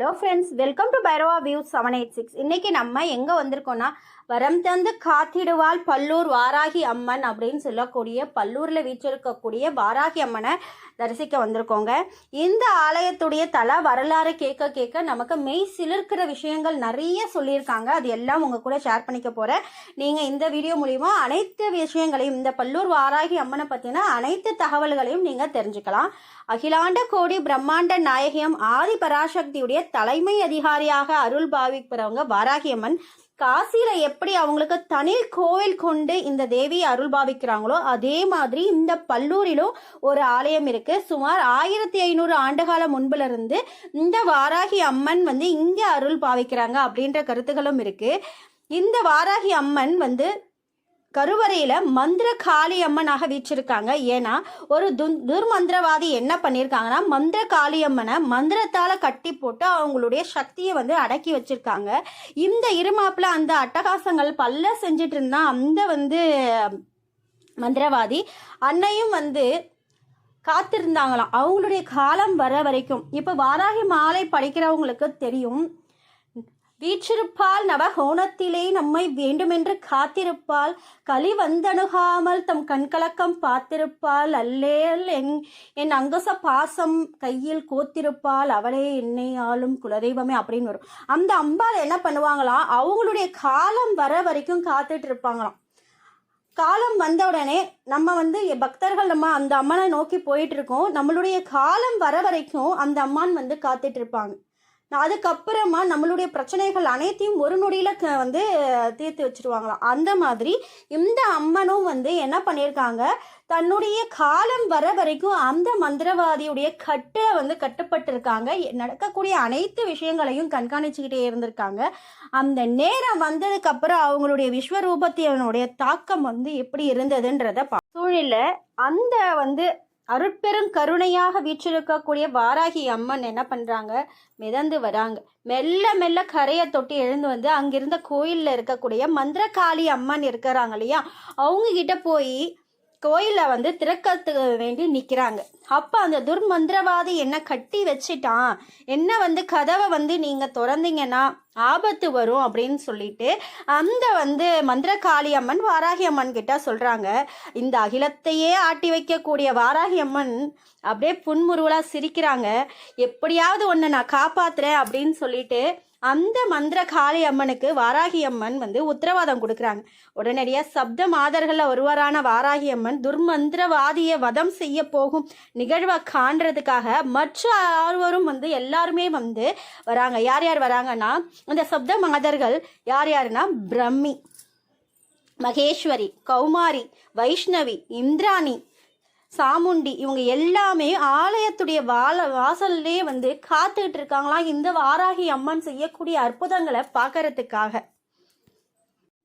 Hello friends welcome to Bhairava view seven eight six இன்றைக்கி நம்ம எங்கே வந்திருக்கோன்னா வரம் தந்து காத்திடுவாள் பல்லூர் வாராகி அம்மன் அப்படின்னு சொல்லக்கூடிய பல்லூரில் வீற்றிருக்கக்கூடிய வாராகி அம்மனை தரிசிக்க வந்திருக்கோங்க. இந்த ஆலயத்துடைய தல வரலாறு கேட்க கேட்க நமக்கு மெய் சிலிர்க்கிற விஷயங்கள் நிறைய சொல்லியிருக்காங்க. அது எல்லாம் உங்கள் கூட ஷேர் பண்ணிக்க போகிறேன் நீங்கள் இந்த வீடியோ மூலிமா அனைத்து விஷயங்களையும் இந்த பல்லூர் வாராகி அம்மனை பற்றின அனைத்து தகவல்களையும் நீங்கள் தெரிஞ்சுக்கலாம். அகிலாண்ட கோடி பிரம்மாண்ட நாயகியம் ஆதி பராசக்தியுடைய தலைமை அதிகாரியாக அருள் பாவிக்கிறவங்க வாராகி அம்மன் காசியில எப்படி அவங்களுக்கு தனி கோவில் கொண்டு இந்த தேவியை அருள் பாவிக்கிறாங்களோ அதே மாதிரி இந்த பல்லூரிலும் ஒரு ஆலயம் இருக்கு. சுமார் ஆயிரத்தி ஐநூறு ஆண்டுகால முன்புல இருந்து இந்த வாராகி அம்மன் வந்து இங்க அருள் பாவிக்கிறாங்க அப்படின்ற கருத்துகளும் இருக்கு. இந்த வாராகி அம்மன் வந்து கருவறையில் மந்திர காளி அம்மனாக வீச்சிருக்காங்க ஏன்னா ஒரு துன் துர்மந்திரவாதி என்ன பண்ணியிருக்காங்கன்னா மந்திர காளியம்மனை மந்திரத்தால் கட்டி போட்டு அவங்களுடைய சக்தியை வந்து அடக்கி வச்சிருக்காங்க. இந்த இருமாப்பில் அந்த அட்டகாசங்கள் பல்ல செஞ்சுட்டு இருந்தா அந்த வந்து மந்திரவாதி அன்னையும் வந்து காத்திருந்தாங்களாம். அவங்களுடைய காலம் வர வரைக்கும். இப்போ வாராகி மாலை படிக்கிறவங்களுக்கு தெரியும் வீற்றிருப்பால் நவகோணத்திலே நம்மை வேண்டுமென்று காத்திருப்பால் களி வந்தணுகாமல் தம் கண்கலக்கம் பார்த்திருப்பால் அல்லேல் என் என் அங்கச பாசம் கையில் கோத்திருப்பால் அவளே என்னை ஆளும் குலதெய்வமே அப்படின்னு வரும். அந்த அம்பாள் என்ன பண்ணுவாங்களாம் அவங்களுடைய காலம் வர வரைக்கும் காத்துட்டு இருப்பாங்களாம் காலம் வந்த உடனே நம்ம வந்து பக்தர்கள் நம்ம அந்த அம்மனை நோக்கி போயிட்டு இருக்கோம் நம்மளுடைய காலம் வர வரைக்கும் அந்த அம்மான் வந்து காத்துட்டு இருப்பாங்க அதுக்கப்புறமா நம்மளுடைய பிரச்சனைகள் அனைத்தையும் ஒரு நொடியில் வந்து தீர்த்து வச்சுருவாங்களாம். அந்த மாதிரி இந்த அம்மனும் வந்து என்ன பண்ணியிருக்காங்க? தன்னுடைய காலம் வர வரைக்கும் அந்த மந்திரவாதியுடைய கட்டில் வந்து கட்டுப்பட்டிருக்காங்க. நடக்கக்கூடிய அனைத்து விஷயங்களையும் கண்காணிச்சுக்கிட்டே இருந்திருக்காங்க. அந்த நேரம் வந்ததுக்கப்புறம் அவங்களுடைய விஸ்வரூபத்தினுடைய தாக்கம் வந்து எப்படி இருந்ததுன்றத பா சூழலில் அந்த வந்து அருட்பெரும் கருணையாக வீற்றிருக்கக்கூடிய வாராகி அம்மன் என்ன பண்ணுறாங்க மிதந்து வராங்க. மெல்ல மெல்ல கரையை தொட்டி எழுந்து வந்து அங்கிருந்த கோயிலில் இருக்கக்கூடிய மந்திரகாளி அம்மன் இருக்கிறாங்க இல்லையா? அவங்க கிட்ட போய் கோயிலில் வந்து திறக்கிறதுக்கு வேண்டி நிற்கிறாங்க அப்போ அந்த துர்மந்திரவாதி என்ன கட்டி வச்சிட்டான்? என்ன வந்து கதவை வந்து நீங்கள் திறந்தீங்கன்னா ஆபத்து வரும் அப்படின்னு சொல்லிட்டு அந்த வந்து மந்திரகாளி அம்மன் வாராகி அம்மன் கிட்ட சொல்கிறாங்க இந்த அகிலத்தையே ஆட்டி வைக்கக்கூடிய வாராகி அம்மன் அப்படியே புன்முருவலாக சிரிக்கிறாங்க. எப்படியாவது ஒன்று நான் காப்பாத்துறேன் அப்படின்னு சொல்லிட்டு அந்த மந்திர காளி அம்மனுக்கு வாராகி அம்மன் வந்து உத்தரவாதம் கொடுக்குறாங்க. உடனடியாக சப்த மாதர்களில் ஒருவரான வாராகி அம்மன் துர்மந்திரவாதியை வதம் செய்ய போகும் நிகழ்வை காண்றதுக்காக மற்ற ஆர்வரும் வந்து எல்லாருமே வந்து வராங்க. யார் யார் வராங்கன்னா அந்த சப்த மாதர்கள் யார் யாருன்னா பிரம்மி மகேஸ்வரி கௌமாரி வைஷ்ணவி இந்திராணி சாமுண்டி இவங்க எல்லாமே ஆலயத்துடைய வாழ வாசல்லே வந்து காத்துக்கிட்டு இருக்காங்களாம் இந்த வாராகி அம்மன் செய்யக்கூடிய அற்புதங்களை பார்க்கறதுக்காக.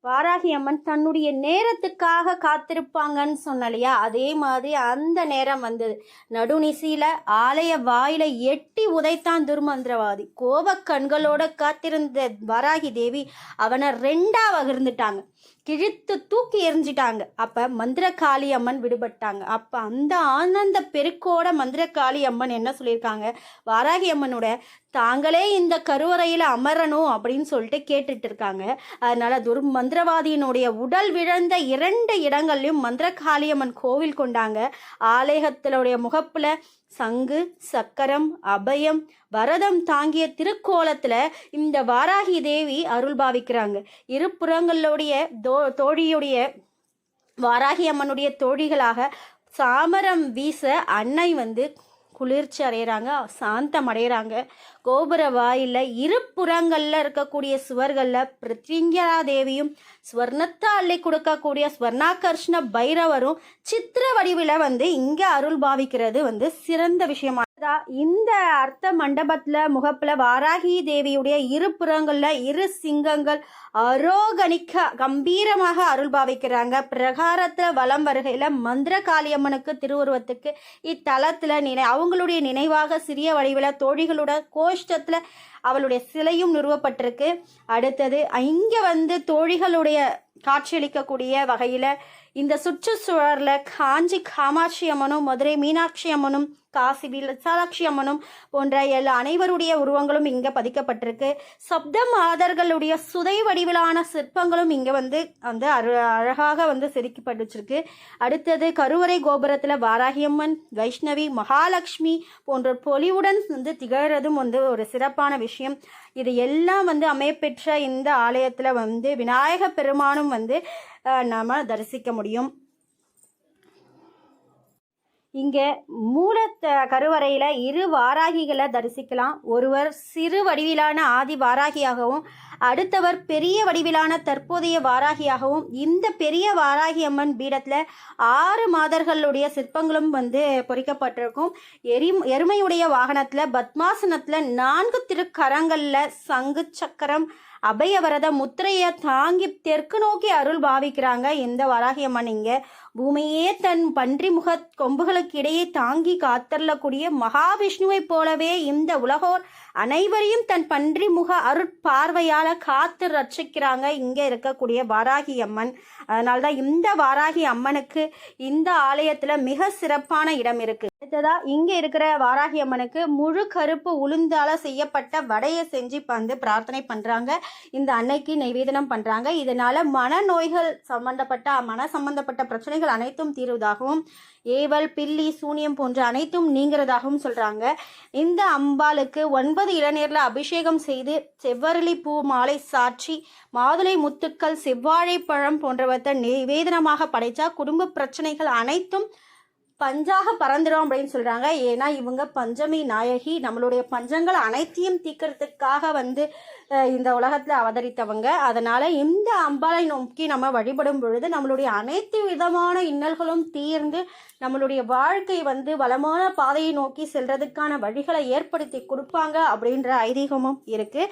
வாராகி அம்மன் தன்னுடைய நேரத்துக்காக காத்திருப்பாங்கன்னு சொன்னலையா? அதே மாதிரி அந்த நேரம் வந்தது. நடுநிசையில ஆலய வாயில எட்டி உதைத்தான் துர்மந்திரவாதி. கோப கண்களோட காத்திருந்த வாராகி தேவி அவனை ரெண்டா வகிர்ந்துட்டாங்க. கிழித்து தூக்கி எறிஞ்சிட்டாங்க. அப்போ மந்திரகாளி அம்மன் விடுபட்டாங்க. அப்போ அந்த ஆனந்த பெருக்கோட மந்திரகாளி அம்மன் என்ன சொல்லியிருக்காங்க? வாராகி அம்மனோட தாங்களே இந்த கருவறையில் அமரணும் அப்படின்னு சொல்லிட்டு கேட்டுட்டு இருக்காங்க அதனால் துர் மந்திரவாதியினுடைய உடல் விழுந்த இரண்டு இடங்கள்லையும் மந்திரகாளியம்மன் கோவில் கொண்டாங்க. ஆலயத்தினுடைய முகப்பில் சங்கு சக்கரம் அபயம் வரதம் தாங்கிய திருக்கோலத்தில் இந்த வாராகி தேவி அருள் பாவிக்கிறாங்க. இருபுறங்களுடைய தோ தோழியுடைய வாராகி அம்மனுடைய தோழிகளாக சாமரம் வீச அன்னை வந்து குளிர்ச்சி அடைகிறாங்க சாந்தம் அடைகிறாங்க கோபுர வாயில் இரு புறங்களில் இருக்கக்கூடிய சுவர்களில் பிருத்திங்கரா தேவியும் ஸ்வர்ணத்தை அள்ளி கொடுக்கக்கூடிய ஸ்வர்ணாகர்ஷ்ண பைரவரும் சித்திர வடிவில் வந்து இங்கே அருள் பாவிக்கிறது வந்து சிறந்த விஷயமா இந்த அர்த்த மண்டபத்தில் முகப்பில் வாராகி தேவியுடைய இரு புறங்களில் இரு சிங்கங்கள் அரோகணிக்க கம்பீரமாக அருள் பாவிக்கிறாங்க. பிரகாரத்தில் வலம் வருகையில் மந்திர காளியம்மனுக்கு திருவுருவத்துக்கு இத்தலத்தில் நினை அவங்களுடைய நினைவாக சிறிய வடிவில் தோழிகளோட கோஷ்டத்தில் அவளுடைய சிலையும் நிறுவப்பட்டிருக்கு. அடுத்தது இங்கே வந்து தோழிகளுடைய காட்சியளிக்கக்கூடிய வகையில் இந்த சுற்றுச்சூழலில் காஞ்சி காமாட்சி அம்மனும் மதுரை மீனாட்சி அம்மனும் காசி விசாலாட்சி அம்மனும் போன்ற எல்லா அனைவருடைய உருவங்களும் இங்கே பதிக்கப்பட்டிருக்கு. சப்த மாதர்களுடைய சுதை வடிவிலான சிற்பங்களும் இங்கே வந்து வந்து அரு அழகாக வந்து செதுக்கப்பட்டு வச்சிருக்கு. அடுத்தது கருவறை கோபுரத்தில் வாராகியம்மன் வைஷ்ணவி மகாலட்சுமி போன்ற பொலிவுடன் வந்து திகழறதும் வந்து ஒரு சிறப்பான விஷயம். இது எல்லாம் வந்து அமையப்பெற்ற இந்த ஆலயத்தில் வந்து விநாயக பெருமானும் வந்து நாம் தரிசிக்க முடியும். இங்கே மூல கருவறையில் இரு வாராகிகளை தரிசிக்கலாம். ஒருவர் சிறு வடிவிலான ஆதி வாராகியாகவும் அடுத்தவர் பெரிய வடிவிலான தற்போதைய வாராகியாகவும் இந்த பெரிய வாராகி அம்மன் பீடத்தில் ஆறு மாதர்களுடைய சிற்பங்களும் வந்து பொறிக்கப்பட்டிருக்கும். எரி எருமையுடைய வாகனத்தில் பத்மாசனத்தில் நான்கு திருக்கரங்களில் சங்கு சக்கரம் அபயவரத முத்திரையை தாங்கி தெற்கு நோக்கி அருள் பாவிக்கிறாங்க இந்த வராகியம்மன் இங்கே. பூமியே தன் பன்றி முக கொம்புகளுக்கு இடையே தாங்கி காத்தரக்கூடிய மகாவிஷ்ணுவைப் போலவே இந்த உலகோர் அனைவரையும் தன் பன்றி முக அருட்பார்வையால் காத்து ரட்சிக்கிறாங்க. இங்க இருக்கக்கூடிய வாராகி அம்மன். அதனால தான் இந்த வாராகி அம்மனுக்கு இந்த ஆலயத்துல மிக சிறப்பான இடம் இருக்கு. அடுத்ததா இங்க இருக்கிற வாராகி அம்மனுக்கு முழு கருப்பு உளுந்தால செய்யப்பட்ட வடையை செஞ்சு வந்து பிரார்த்தனை பண்றாங்க. இந்த அன்னைக்கு நைவேதனம் பண்றாங்க. இதனால மனநோய்கள் சம்பந்தப்பட்ட மன சம்பந்தப்பட்ட பிரச்சனைகள் அனைத்தும் தீருவதாகவும் ஏவல் பில்லி சூனியம் போன்ற அனைத்தும் நீங்கிறதாகவும் சொல்றாங்க. இந்த அம்பாளுக்கு ஒன்பது இளநீர்ல அபிஷேகம் செய்து செவ்வரளி பூ மாலை சாற்றி மாதுளை முத்துக்கள் செவ்வாழைப்பழம் போன்றவற்றை நிவேதனமாக படைச்சா குடும்ப பிரச்சனைகள் அனைத்தும் பஞ்சாக பறந்துடும் அப்படின்னு சொல்கிறாங்க ஏன்னா இவங்க பஞ்சமி நாயகி. நம்மளுடைய பஞ்சங்கள் அனைத்தையும் தீக்கிறதுக்காக வந்து இந்த உலகத்தில் அவதரித்தவங்க. அதனால் இந்த அம்பாளை நோக்கி நம்ம வழிபடும் பொழுது நம்மளுடைய அனைத்து விதமான இன்னல்களும் தீர்ந்து நம்மளுடைய வாழ்க்கை வந்து வளமான பாதையை நோக்கி செல்றதுக்கான வழிகளை ஏற்படுத்தி கொடுப்பாங்க அப்படின்ற ஐதீகமும் இருக்குது